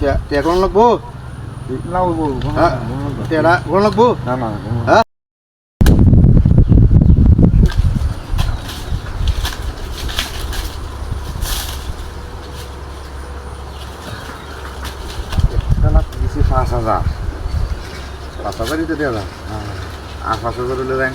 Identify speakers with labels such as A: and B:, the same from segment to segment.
A: টিয়া কোন লাগবো
B: না
A: ওইবো টিয়াটা কোন লাগবো
B: না না।
A: হ্যাঁ
B: পাঁচ হাজার পাঁচ হাজারই তো দেওয়া যায়। আর পাঁচ হাজার হলে দেয়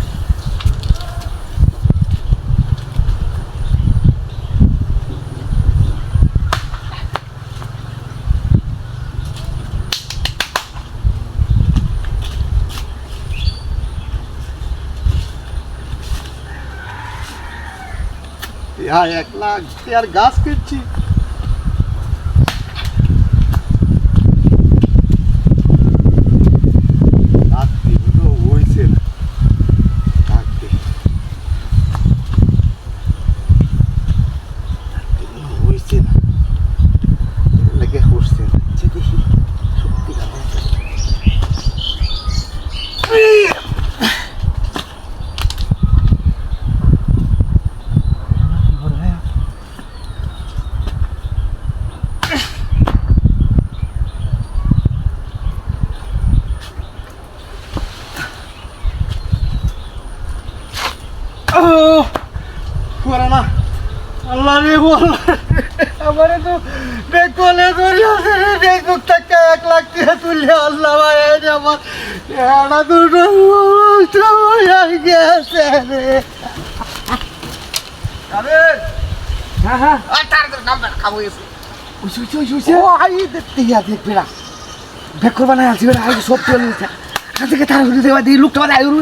A: यार एकला यार गास कर ची। করে না আল্লাহ রে বল। আমারে তো বেকলে ধরে আছে রে বেকুক থেকে এক লাখ টাকা তুললে আল্লাহ ভাই আমার এটা দুটো হয়ে গেছে রে। কাদের হ্যাঁ হ্যাঁ। আর তার নাম্বার খাব এসে। উসু উসু উসু উসু ও আই দেখতে গিয়া দেখবে না। বেক সব চলে তার হুড়ি লোকটা আই হুড়ি